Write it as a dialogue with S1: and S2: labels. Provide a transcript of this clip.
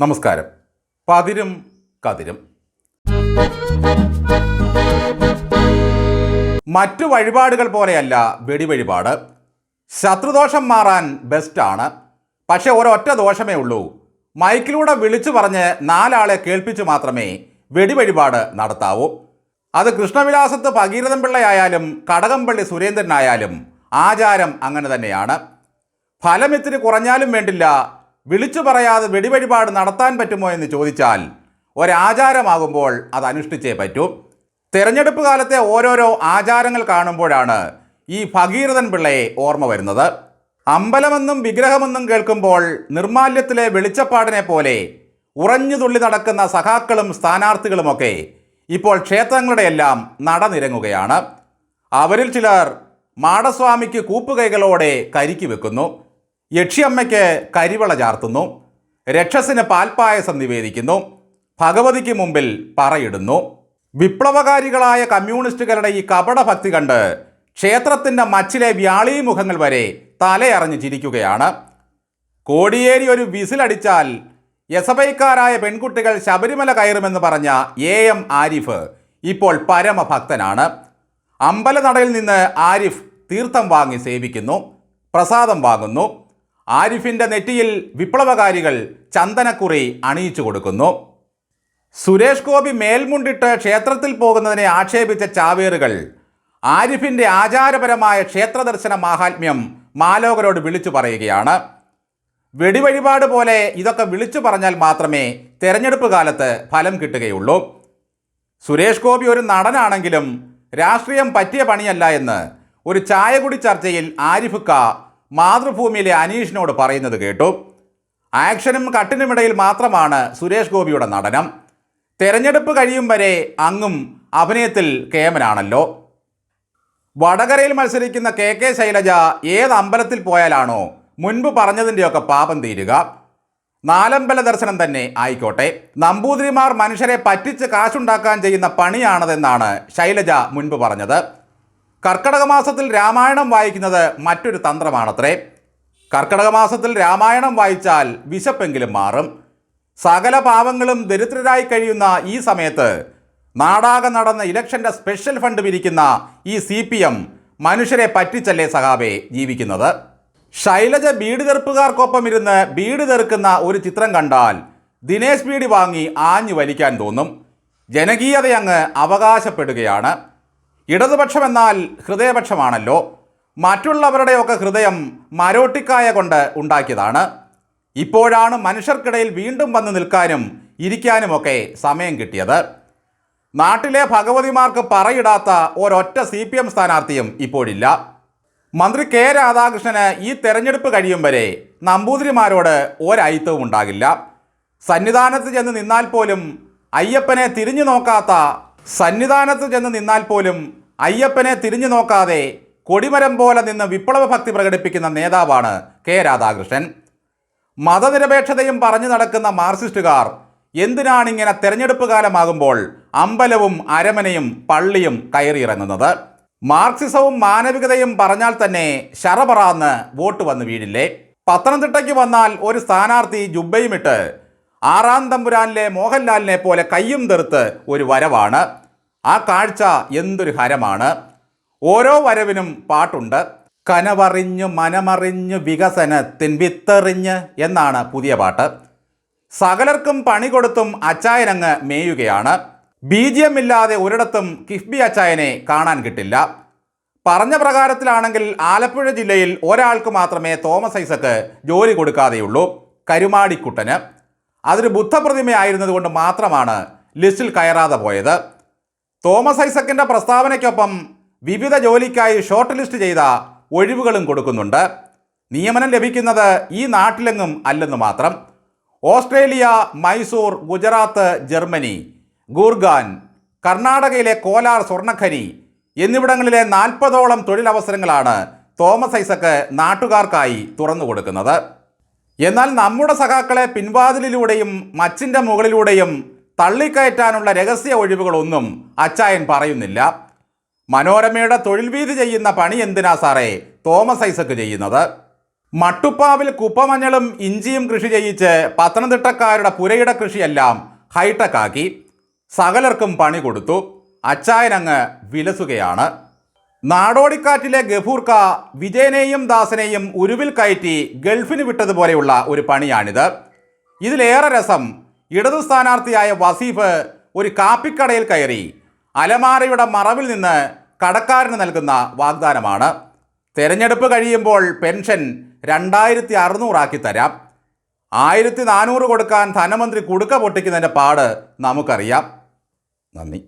S1: നമസ്കാരം. പതിരും കതിരും. മറ്റു വഴിപാടുകൾ പോലെയല്ല വെടി വഴിപാട്. ശത്രുദോഷം മാറാൻ ബെസ്റ്റാണ് പക്ഷെ ഒരൊറ്റ ദോഷമേ ഉള്ളൂ. മൈക്കിലൂടെ വിളിച്ചു പറഞ്ഞ് നാലാളെ കേൾപ്പിച്ച് മാത്രമേ വെടി വഴിപാട് നടത്താവൂ. അത് കൃഷ്ണവിലാസത്ത് ഭഗീരഥൻ പിള്ളയായാലും കടകംപള്ളി സുരേന്ദ്രനായാലും ആചാരം അങ്ങനെ തന്നെയാണ്. ഫലം ഇത്തിരി കുറഞ്ഞാലും വേണ്ടില്ല. വിളിച്ചു പറയാതെ വെടിവഴിപാട് നടത്താൻ പറ്റുമോ എന്ന് ചോദിച്ചാൽ ഒരാചാരമാകുമ്പോൾ അത് അനുഷ്ഠിച്ചേ പറ്റൂ. തെരഞ്ഞെടുപ്പ് കാലത്തെ ഓരോരോ ആചാരങ്ങൾ കാണുമ്പോഴാണ് ഈ ഭഗീരഥൻ പിള്ളയെ ഓർമ്മ വരുന്നത്. അമ്പലമെന്നും വിഗ്രഹമെന്നും കേൾക്കുമ്പോൾ നിർമാല്യത്തിലെ വെളിച്ചപ്പാടിനെ പോലെ ഉറഞ്ഞു തുള്ളി നടക്കുന്ന സഖാക്കളും സ്ഥാനാർത്ഥികളുമൊക്കെ ഇപ്പോൾ ക്ഷേത്രങ്ങളുടെയെല്ലാം നടനിരങ്ങുകയാണ്. അവരിൽ ചിലർ മാടസ്വാമിക്ക് കൂപ്പുകൈകളോടെ കരിക്കി വെക്കുന്നു. യക്ഷിയമ്മയ്ക്ക് കരിവള ചാർത്തുന്നു രക്ഷസിന് പാൽപ്പായസം നിവേദിക്കുന്നു ഭഗവതിക്ക് മുമ്പിൽ പറയിടുന്നു. വിപ്ലവകാരികളായ കമ്മ്യൂണിസ്റ്റുകളുടെ ഈ കപട ഭക്തി കണ്ട് ക്ഷേത്രത്തിന്റെ മച്ചിലെ വ്യാളീമുഖങ്ങൾ വരെ തലയറിഞ്ഞ് ചിരിക്കുകയാണ്. കോടിയേരി ഒരു വിസിലടിച്ചാൽ യസബൈക്കാരായ പെൺകുട്ടികൾ ശബരിമല കയറുമെന്ന് പറഞ്ഞ എ എം ആരിഫ് ഇപ്പോൾ പരമഭക്തനാണ്. അമ്പലനടയിൽ നിന്ന് ആരിഫ് തീർത്ഥം വാങ്ങി സേവിക്കുന്നു പ്രസാദം വാങ്ങുന്നു. ആരിഫിന്റെ നെറ്റിയിൽ വിപ്ലവകാരികൾ ചന്ദനക്കുറി അണിയിച്ചു കൊടുക്കുന്നു. സുരേഷ് ഗോപി മേൽമുണ്ടിട്ട് ക്ഷേത്രത്തിൽ പോകുന്നതിനെ ആക്ഷേപിച്ച ചാവേറുകൾ ആരിഫിന്റെ ആചാരപരമായ ക്ഷേത്രദർശന മാഹാത്മ്യം മാലോകരോട് വിളിച്ചു പറയുകയാണ്. വെടിവഴിപാട് പോലെ ഇതൊക്കെ വിളിച്ചു പറഞ്ഞാൽ മാത്രമേ തെരഞ്ഞെടുപ്പ് കാലത്ത് ഫലം കിട്ടുകയുള്ളൂ. സുരേഷ് ഗോപി ഒരു നടനാണെങ്കിലും രാഷ്ട്രീയം പറ്റിയ പണിയല്ല എന്ന് ഒരു ചായകുടി ചർച്ചയിൽ ആരിഫുക്ക മാതൃഭൂമിയിലെ അനീഷിനോട് പറയുന്നത് കേട്ടു. ആക്ഷനും കട്ടിനുമിടയിൽ മാത്രമാണ് സുരേഷ് ഗോപിയുടെ നടനം. തെരഞ്ഞെടുപ്പ് കഴിയും വരെ അങ്ങും അഭിനയത്തിൽ കേമനാണല്ലോ. വടകരയിൽ മത്സരിക്കുന്ന കെ കെ ശൈലജ ഏത് അമ്പലത്തിൽ പോയാലാണോ മുൻപ് പറഞ്ഞതിന്റെയൊക്കെ പാപം തീരുക. നാലമ്പല ദർശനം തന്നെ ആയിക്കോട്ടെ. നമ്പൂതിരിമാർ മനുഷ്യരെ പറ്റിച്ച് കാശുണ്ടാക്കാൻ ചെയ്യുന്ന പണിയാണതെന്നാണ് ശൈലജ മുൻപ് പറഞ്ഞത്. കർക്കടക മാസത്തിൽ രാമായണം വായിക്കുന്നത് മറ്റൊരു തന്ത്രമാണത്രേ. കർക്കടക മാസത്തിൽ രാമായണം വായിച്ചാൽ വിശപ്പെങ്കിലും മാറും. സകല പാവങ്ങളും ദരിദ്രരായി കഴിയുന്ന ഈ സമയത്ത് നാടാകെ നടന്ന ഇലക്ഷന്റെ സ്പെഷ്യൽ ഫണ്ട് പിരിക്കുന്ന ഈ സി പി എം മനുഷ്യരെ പറ്റിച്ചല്ലേ സഹാബെ ജീവിക്കുന്നത്? ശൈലജ ബീഡ് തെറുപ്പുകാർക്കൊപ്പം ഇരുന്ന് ബീഡ് തെറുക്കുന്ന ഒരു ചിത്രം കണ്ടാൽ ദിനേശ് ബീഡി വാങ്ങി ആഞ്ഞു വലിക്കാൻ തോന്നും. ജനകീയത അങ്ങ് അവകാശപ്പെടുകയാണ്. ഇടതുപക്ഷമെന്നാൽ ഹൃദയപക്ഷമാണല്ലോ. മറ്റുള്ളവരുടെയൊക്കെ ഹൃദയം മരോട്ടിക്കായ കൊണ്ട് ഉണ്ടാക്കിയതാണ്. ഇപ്പോഴാണ് മനുഷ്യർക്കിടയിൽ വീണ്ടും വന്ന് നിൽക്കാനും ഇരിക്കാനുമൊക്കെ സമയം കിട്ടിയത്. നാട്ടിലെ ഭഗവതിമാർക്ക് പറയിടാത്ത ഒരൊറ്റ സി പി എം സ്ഥാനാർത്ഥിയും ഇപ്പോഴില്ല. മന്ത്രി കെ രാധാകൃഷ്ണന് ഈ തെരഞ്ഞെടുപ്പ് കഴിയും വരെ നമ്പൂതിരിമാരോട് ഒരയിത്തവും ഉണ്ടാകില്ല. സന്നിധാനത്ത് ചെന്ന് നിന്നാൽ പോലും അയ്യപ്പനെ തിരിഞ്ഞു നോക്കാത്ത സന്നിധാനത്ത് ചെന്ന് നിന്നാൽ പോലും അയ്യപ്പനെ തിരിഞ്ഞു നോക്കാതെ കൊടിമരം പോലെ നിന്ന് വിപ്ലവ ഭക്തി പ്രകടിപ്പിക്കുന്ന നേതാവാണ് കെ രാധാകൃഷ്ണൻ. മതനിരപേക്ഷതയും പറഞ്ഞു നടക്കുന്ന മാർക്സിസ്റ്റുകാർ എന്തിനാണ് ഇങ്ങനെ തെരഞ്ഞെടുപ്പ് കാലമാകുമ്പോൾ അമ്പലവും അരമനയും പള്ളിയും കയറിയിറങ്ങുന്നത്? മാർക്സിസവും മാനവികതയും പറഞ്ഞാൽ തന്നെ ശറപറാന്ന് വോട്ട് വന്ന് വീഴില്ലേ? പത്തനംതിട്ടയ്ക്ക് വന്നാൽ ഒരു സ്ഥാനാർത്ഥി ജുബയുമിട്ട് ആറാം തമ്പുരാനിലെ മോഹൻലാലിനെ പോലെ കയ്യും തെറുത്ത് ഒരു വരവാണ്. ആ കാഴ്ച എന്തൊരു ഹരമാണ്. ഓരോ വരവിനും പാട്ടുണ്ട്. കനവറിഞ്ഞു മനമറിഞ്ഞു വികസനത്തിൻ വിത്തെറിഞ്ഞ് എന്നാണ് പുതിയ പാട്ട്. സകലർക്കും പണി കൊടുത്തും അച്ചായനങ്ങ് മേയുകയാണ്. ബീജിയമില്ലാതെ ഒരിടത്തും കിഫ്ബി അച്ചായനെ കാണാൻ കിട്ടില്ല. പറഞ്ഞ പ്രകാരത്തിലാണെങ്കിൽ ആലപ്പുഴ ജില്ലയിൽ ഒരാൾക്ക് മാത്രമേ തോമസ് ഐസക്ക് ജോലി കൊടുക്കാതെയുള്ളൂ. കരുമാടിക്കുട്ടന്. അതൊരു ബുദ്ധപ്രതിമയായിരുന്നതുകൊണ്ട് മാത്രമാണ് ലിസ്റ്റിൽ കയറാതെ പോയത്. തോമസ് ഐസക്കിന്റെ പ്രസ്താവനയ്ക്കൊപ്പം വിവിധ ജോലിക്കായി ഷോർട്ട് ലിസ്റ്റ് ചെയ്ത ഒഴിവുകളും കൊടുക്കുന്നുണ്ട്. നിയമനം ലഭിക്കുന്നത് ഈ നാട്ടിലെങ്ങും അല്ലെന്ന് മാത്രം. ഓസ്ട്രേലിയ മൈസൂർ ഗുജറാത്ത് ജർമ്മനി ഗൂർഗാൻ കർണാടകയിലെ കോലാർ സ്വർണഖനി എന്നിവിടങ്ങളിലെ നാൽപ്പതോളം തൊഴിലവസരങ്ങളാണ് തോമസ് ഐസക്ക് നാട്ടുകാർക്കായി തുറന്നു കൊടുക്കുന്നത് എന്നാൽ നമ്മുടെ സഖാക്കളെ പിൻവാതിലിലൂടെയും മച്ചിന്റെ മുകളിലൂടെയും തള്ളിക്കയറ്റാനുള്ള രഹസ്യ ഒഴിവുകളൊന്നും അച്ചായൻ പറയുന്നില്ല. മനോരമയുടെ തൊഴിൽ വീതി ചെയ്യുന്ന പണി എന്തിനാ സാറേ? തോമസ് ഐസക്ക് ചെയ്യുന്നത്. മട്ടുപ്പാവിൽ കുപ്പമഞ്ഞളും ഇഞ്ചിയും കൃഷി ചെയ്യിച്ച് പത്തനംതിട്ടക്കാരുടെ പുരയിട കൃഷിയെല്ലാം ഹൈടെക് ആക്കി സകലർക്കും പണി കൊടുത്തു. അച്ചായനങ്ങ് വിലസുകയാണ്. നാടോടിക്കാറ്റിലെ ഗഫൂർക്ക വിജയനെയും ദാസനെയും ഉരുവിൽ കയറ്റി ഗൾഫിന് വിട്ടതുപോലെയുള്ള ഒരു പണിയാണിത്. ഇതിലേറെ രസം ഇടതു സ്ഥാനാർത്ഥിയായ വസീഫ് ഒരു കാപ്പിക്കടയിൽ കയറി അലമാരയുടെ മറവിൽ നിന്ന് കടക്കാരന് നൽകുന്ന വാഗ്ദാനമാണ്. തെരഞ്ഞെടുപ്പ് കഴിയുമ്പോൾ പെൻഷൻ രണ്ടായിരത്തി അറുന്നൂറാക്കി തരാം. ആയിരത്തി നാനൂറ് കൊടുക്കാൻ ധനമന്ത്രി കുടുക്ക പൊട്ടിക്കുന്നതിന്റെ പാട് നമുക്കറിയാം. നന്ദി.